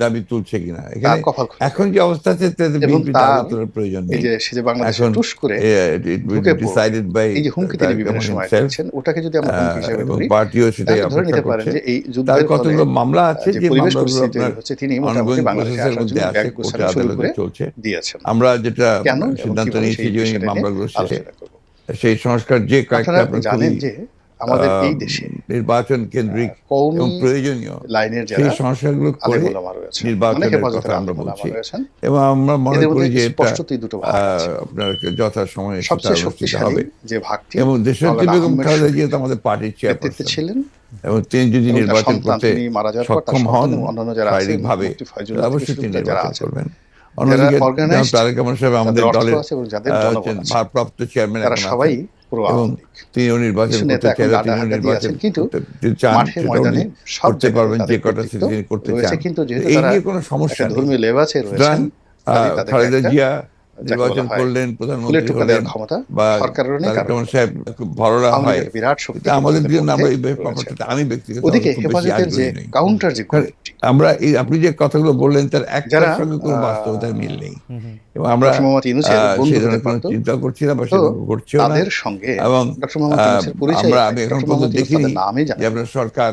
দাবি তুলছে কিনা? এখন যে অবস্থা আছে প্রয়োজন আমরা নিতে পারেন এই যুদ্ধের কতগুলো মামলা আছে যে তিনি দিয়েছেন। আমরা যেটা সিদ্ধান্ত নিয়েছি যে মামলাগুলো সেই সংস্কার যে কয়েকটা জানেন যে আমাদের এই দেশে নির্বাচন কেন্দ্রিক এবং প্রয়োজনীয় লাইনের সেই সমস্যাগুলো করে নির্বাচনের কথা আমরা বলছি। এবং আমরা মনে করি যে আপনার যথা সময়ে সবচেয়ে শক্তিশালী যে ভাগটি এবং দেশনেত্রী বেগম খালেদা জিয়া তো আমাদের পার্টির চেয়ারপারসন ছিলেন এবং তিনি যদি নির্বাচন করতে সক্ষম হন শারীরিকভাবে অবশ্যই তিনি নির্বাচন করবেন। অন্যদিকে তারেক রহমান আমাদের দলের ভারপ্রাপ্ত চেয়ারম্যান সবাই এবং নির্বাচন করতে চাইলে কিন্তু মাঠের ময়দানে করতে পারবেন যে কটা কোনো সমস্যা ধর্মীয় লেবাসে রয়েছেন খালেদা জিয়া নির্বাচন করলেন প্রধানমন্ত্রী হ্যাঁ, আমরা এই আমি ব্যক্তিগত আমরা আপনি যে কথাগুলো বললেন তার একটার সঙ্গে কোনো বাস্তবতার মিল নেই। এবং আমরা চিন্তা করছি না করছি সঙ্গে এবং আমরা আমি এখন দেখিনি যে আপনার সরকার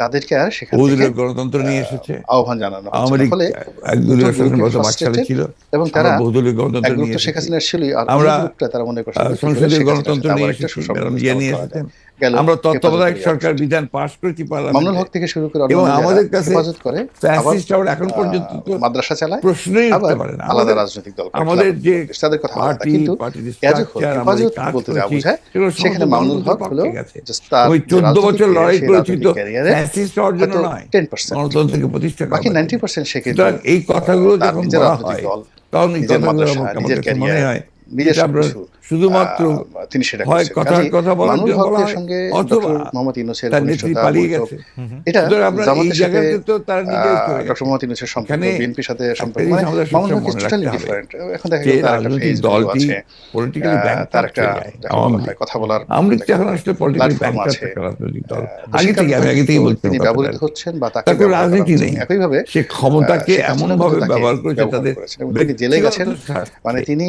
তাদেরকে আর সেখানে গণতন্ত্র নিয়ে এসেছে। আহ্বান জানানো ফলে ছিল। এবং তারা বহুদলীয় গণতন্ত্র নিয়ে শেখ হাসিনা ছিল আর তারা মনে করছে গণতন্ত্র নিয়ে ইয়ে এসেছে আমরা তত্ত্বাবধায়ক সরকার বিধান পাশ করেছি মামুনুল হক থেকে শুরু করে এবং আমাদের কাছে হেফাজত করে ফ্যাসিস্ট এখন পর্যন্ত মাদ্রাসা চালায় প্রশ্নই উঠতে পারে না। আলাদা রাজনৈতিক দল আমাদের যে তাদের কথা আলাদা কিন্তু হেফাজত বলতে যা বোঝায় সেখানে মামুনুল হক হলো ওই চোদ্দ বছর লড়াই করেছি তো অ্যাসিস্ট অর্জন নয় গণতন্ত্রকে প্রতিষ্ঠা বাকি নাইনটি পার্সেন্ট সেক্ষেত্রে এই কথাগুলো যখন বলা হয় তখন এই কথাগুলো মনে হয় নিজের শুধুমাত্র তিনি সেটা কথা বলার সঙ্গে অথবা মোহাম্মদ ইউনূসের তো তার ডক্টর মোহাম্মদ ইউনূসের সম্পর্ক সাথে সম্পর্ক। মানে এখন দেখা দলটি পলিটিক্যালি ব্যাংক তার একটা কথা বলার আমরা এখন আসলে পলিটিক্যালি ব্যাংক আছে। আগে থেকে আমি আগে থেকে বলছি তিনি ব্যবহৃত হচ্ছেন বা তাকে রাজনীতি নেই। একইভাবে সে ক্ষমতাকে এমন ভাবে ব্যবহার করেছে তাদের জেলে গেছেন। মানে তিনি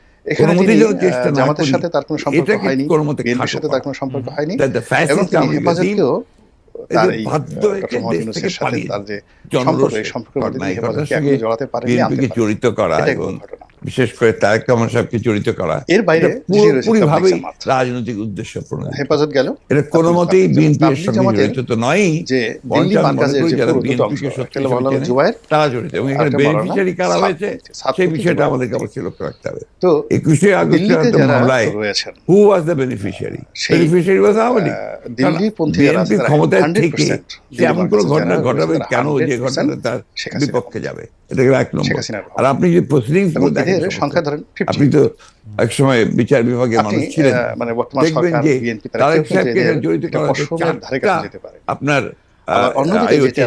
এখানে জামাতের সাথে তার কোনো সম্পর্ক হয়নি বিএনপির সাথে তার কোনো সম্পর্ক হয়নি। এবং তিনি হেফাজতকেও সম্পর্ক এই সম্পর্কের মধ্যে জড়াতে পারেনি জড়িত করা এবং বিশেষ করে তারেক কামান সাহেবকে জড়িত করা। এর বাইরে পুরোপুরিভাবে রাজনৈতিক উদ্দেশ্য হেফাজত গেল। এটা কোনো মতেই বিএনপির সঙ্গে জড়িত তো নয় যে তারা জড়িত। এবং এখানে বেনিফিশিয়ারি কারা হয়েছে সেই বিষয়টা আমাদেরকে অবশ্যই লক্ষ্য রাখতে হবে। তো একুশে আগস্ট মামলায় who was the beneficiary beneficiary was Awami League. ক্ষমতায় থেকে এমন কোনো ঘটনা ঘটাবে কেন যে ঘটনা তার বিপক্ষে যাবে? এটা গেল এক নম্বর। আর আপনি যে প্রসিডিং সংখ্যা ধরেন আপনি তো এক সময় বিচার বিভাগের মানুষ ছিলেন। মানে বর্তমান সরকার বিএনপি জড়িত আপনার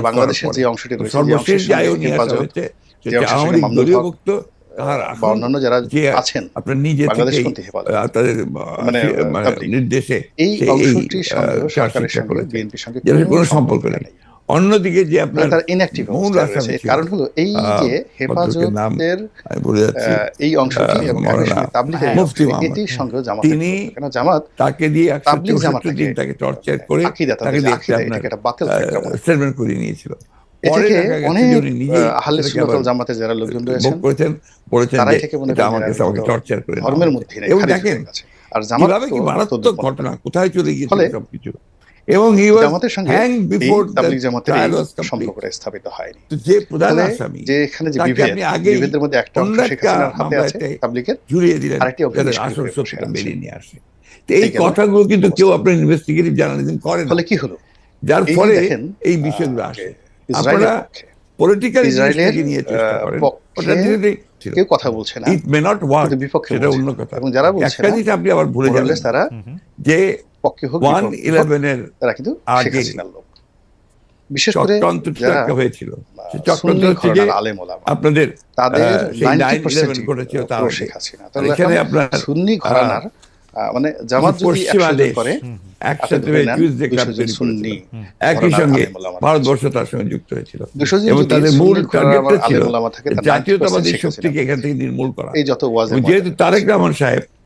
বাংলাদেশের যে অংশটি রয়েছে সর্বশেষ যে আয়োগ নির্বাচন হয়েছে বা অন্যান্য যারা আছেন আপনার নিজে তাদের মানে, মানে নির্দেশে এই অংশটি সরকারের সঙ্গে বিএনপির সঙ্গে কোনো সম্পর্ক নেই। অন্যদিকে যে আপনার মানে ইনঅ্যাক্টিভ মূল কারণ হলো এই যে হেফাজতের আমি বলে যাচ্ছি। এই অংশটি এবং হ্যাঁ, মুফতি এটি সঙ্গে জামাত তিনি কেন জামাত তাকে দিয়ে তাবলিগ জামাত তাকে টর্চার করে তাকে দিয়ে আপনার একটা বাতিল স্টেটমেন্ট করে নিয়েছিল। এটাকে অনেক আহলে সুন্নাতুল জামাতের যারা লোকজন রয়েছেন তারাই থেকে মনে টর্চার করে ধর্মের মধ্যে আর জামাত কি মারাত্মক ঘটনা কোথায় চলে গিয়েছে সবকিছু? এবং তাবলিগ জামাতের সম্পর্কটা স্থাপিত হয়নি। যে প্রধান আসামি যে এখানে যে বিভেদ বিভেদের মধ্যে একটা অংশ হাতে আছে তাবলিগের। জুড়িয়ে দিলেন আরেকটি আসল নিয়ে আসে। তো এই কথাগুলো কিন্তু কেউ আপনার ইনভেস্টিগেটিভ জার্নালিজম করেন ফলে কি হলো? যার ফলে এই বিষয়গুলো আসে। আপনারা পলিটিক্যাল নিয়ে চেষ্টা করেন। কেউ কথা বলছে না ইট মে নট ওয়ার্ক বিপক্ষে এটা অন্য কথা। এবং যারা বলছে একটা জিনিস আপনি আবার ভুলে গেলেন তারা যে পক্ষে হোক ওয়ান ইলেভেনের তারা কিন্তু লোক। বিশেষ করে হয়েছিল। আপনাদের তাদের সুন্নি ঘরানার মানে জামাত যদি একসাথে সুন্নি ভারতবর্ষ তার সঙ্গে যুক্ত হয়েছিল। জাতীয়তাবাদী এখান থেকে নির্মূল যেহেতু তারেক রহমান সাহেব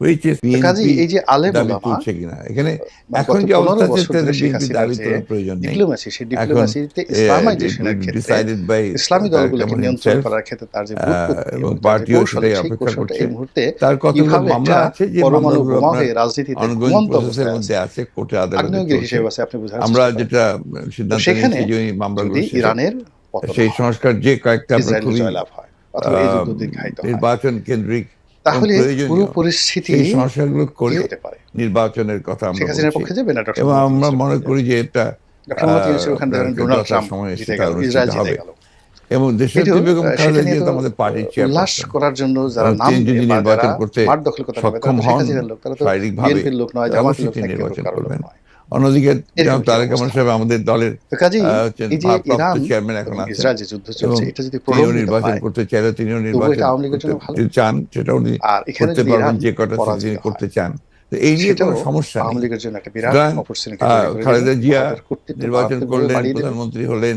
এই যে আলেম কিনা? এখানে এখন যে অবস্থা প্রয়োজন নেই? ডিপ্লোমেসি ডিপ্লোমেসিতে ইসলামাইজেশনের ক্ষেত্রে ইসলামী দলগুলোকে নিয়ন্ত্রণ করার ক্ষেত্রে তার যে পার্টিও সেটাই অপেক্ষা করছে। তার কতগুলো মামলা আছে যে পরমাণু বোমাতে রাজনীতিতে মধ্যে আছে? হিসেবে আছে আপনি বুঝাচ্ছেন আমরা যেটা সিদ্ধান্ত নিয়েছি যে মামলাগুলো ইরানের সেই সংস্কার যে কয়েকটা নির্বাচন কেন্দ্রিক তাহলে পুরো পরিস্থিতি সমস্যাগুলো করে নির্বাচনের কথা আমরা পক্ষে যাবে না এবং আমরা মনে করি যে এটা এবং করার জন্য যারা নাম নির্বাচন করতে সক্ষম হন তারা তো লোক নয় নির্বাচন লোক অন্যদিকে তারেক রহমান সাহেব আমাদের দলের চেয়ারম্যান এখন তিনিও নির্বাচন করতে চাইলে তিনিও নির্বাচন চান সেটা উনি করতে পারবেন যে কটা তিনি করতে চান। এই নিয়ে কোনো সমস্যা আওয়ামী লীগের খালেদা জিয়া নির্বাচন করলেন প্রধানমন্ত্রী হলেন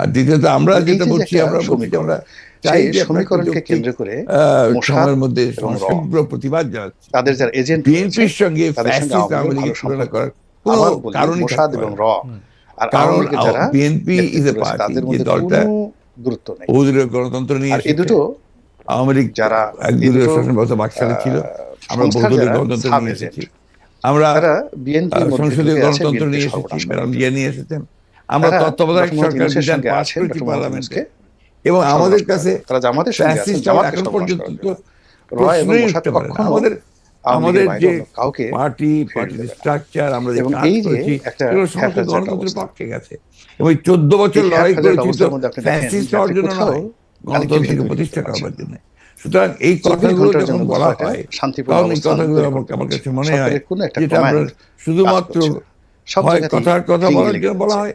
আর দ্বিতীয়ত আমরা যেটা বলছি আমরা আমরা চাই সমীকরণকে কেন্দ্র করে মধ্যে প্রতিবাদ জানাচ্ছি। তাদের যারা এজেন্ট বিএনপির সঙ্গে ফ্যাসিস্ট আওয়ামী লীগের করার কোনো কারণ এবং র। আর কারণ বিএনপি ইজ এ পার্টি যে দলটা গুরুত্ব নেই। ওদের গণতন্ত্র নিয়ে এই দুটো আওয়ামী লীগ যারা একদলীয় শাসন ব্যবস্থা বাকশালে ছিল। আমরা বহুদলীয় গণতন্ত্র নিয়ে এসেছি। আমরা সংসদীয় গণতন্ত্র নিয়ে এসেছি নিয়ে এসেছেন। আমরা তত্ত্বাবধায়ক সরকার বিধান পাশ করেছি পার্লামেন্টকে এবং আমাদের কাছে জামাতের সঙ্গে পর্যন্ত আমাদের আমাদের যে কাউকে পার্টি পার্টি স্ট্রাকচার আমরা এবং এই যে একটা সমস্ত গণতন্ত্রের পক্ষে গেছে। এবং চোদ্দ বছর লড়াই করেছি তো ফ্যাসিস্ট হওয়ার জন্য গণতন্ত্রকে প্রতিষ্ঠা করার জন্য সুতরাং এই কথাগুলো যখন বলা হয় তখন এই কথাগুলো আমার কাছে মনে হয় যেটা আমরা শুধুমাত্র সবাই কথার কথা বলার জন্য বলা হয়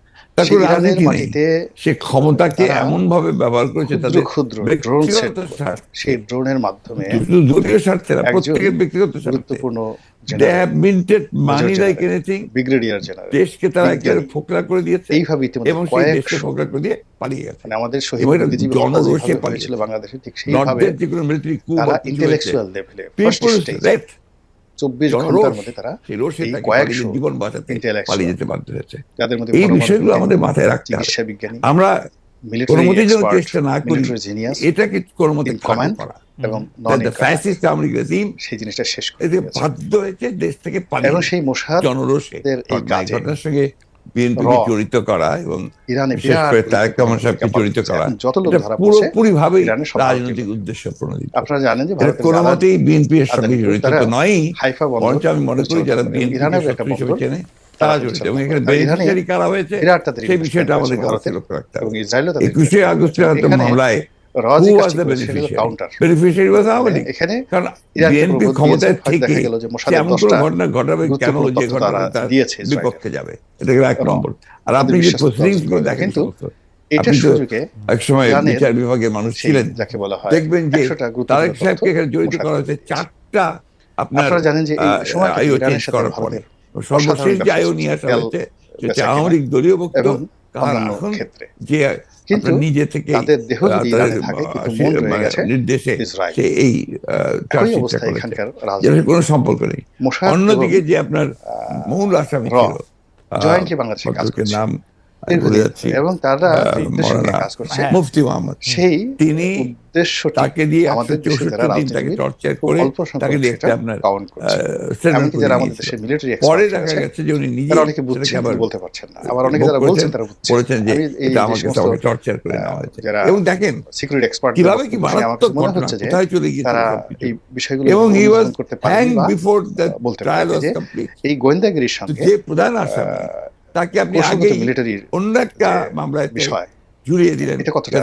সে ক্ষমতাকে এমন ভাবে ব্যবহার করেছে তাদের ক্ষুদ্র ড্রোন সেই ড্রোনের মাধ্যমে দলীয় স্বার্থে প্রত্যেকের ব্যক্তিগত গুরুত্বপূর্ণ দেশকে তারা একেবারে ফোকলা করে দিয়েছে এইভাবে এবং সেই আমাদের শহীদ ঠিক সেইভাবে যে পালিয়ে ঘণ্টার জীবন বাঁচাতে পালিয়ে যেতে বাধ্য হয়েছে। যাদের মধ্যে এই বিষয়গুলো আমাদের মাথায় রাখতে হবে। বিজ্ঞানী আমরা মিলিটারি কোনোমতেই যেন চেষ্টা না করি এটাকে কোনো মতে In করা। এবং ফ্যাসিস্ট আমেরিকা রেজিম সেই জিনিসটা শেষ করে বাধ্য হয়েছে দেশ থেকে পালিয়ে এবং সেই মোসাদ জনরোষে এই ঘটনা- ঘটনার সঙ্গে বিএনপিকে জড়িত করা এবং বিশেষ করে তারেক রহমান সাহেবকে জড়িত করা। পুরোপুরি ভাবে রাজনৈতিক উদ্দেশ্য প্রণোদিত। আপনারা জানেন যে কোনো মতেই বিএনপি এর সঙ্গে জড়িত তো নয় বরঞ্চ আমি মনে করি যারা বিএনপি হিসেবে চেনে তারা জড়িত। এবং এখানে বেনিফিশিয়ারি কারা হয়েছে সেই বিষয়টা আমাদের লক্ষ্য রাখতে এবং হবে একুশে আগস্টের মামলায় রাজি who was কাজটি the করেছে, সেটা beneficiary? Counter beneficiary was Awami League এখানে কারণ বিএনপি ক্ষমতায় থেকে গেল যে সে মোসাদের এমন কোনো দশটা ঘটনা ঘটাবে কেন যে ঘটনা দিয়েছে বিপক্ষে যাবে? এটা গেল এক নম্বর। আর আপনি যে প্রসিডিংসগুলো দেখেন কিন্তু সমস্ত, এটার আপনি তো সুযোগে এক সময় বিচার বিভাগের মানুষ ছিলেন। যাকে বলা হয় দেখবেন যে তারেক সাহেবকে এখানে জড়িত করা হয়েছে চারটা আপনার জানেন যে এই আহ, সময়টাতে আইও চেঞ্জ করার পরে সর্বশেষ যে আইও নিয়ে আসা হয়েছে সেটা আওয়ামী লীগ দলীয় বক্তব্য কারণ এখন ক্ষেত্রে। যে কিন্তু নিজে থেকে তাদের দেহ যদি ইরানে থাকে, কিন্তু মন রয়ে মানে গেছে নির্দেশে সে এই একই চার্জশিটটা অবস্থা করেছে। এখানকার রাজনীতি। কোনো সম্পর্ক নেই। অন্যদিকে যে আপনার মূল আসামি ছিল জয়েন্টলি বাংলাদেশে কাজ। নাম এবং তারা কাজ করছে। মুফতি মোহাম্মদ সেই তিনি তাকে দিয়ে আমাদের তাকে টর্চার করে তাকে দেখতে সেটা আপনার পরে দেখা গেছে যে উনি নিজে অনেকে বুঝছেন আবার বলতে পারছেন না। আবার অনেকে যারা বলছেন তারা বলেছেন যে এটা আমাকে আমাকে টর্চার করে নেওয়া হয়েছে। যারা এবং দেখেন সিকিউরিটি এক্সপার্ট কীভাবে কি মারাত্মক মনে হচ্ছে যে কোথায় চলে গিয়েছে তারা এই বিষয়গুলো এবং হি ওয়াজ করতে পারেন বিফোর দ্য বলতে ট্রায়াল ওয়াজ কমপ্লিট এই গোয়েন্দাগিরির সঙ্গে যে প্রধান আসামি তাকে আপনি আগে অন্য একটা মামলায় বিষয় ঝুলিয়ে দিলেন। এটা কতটা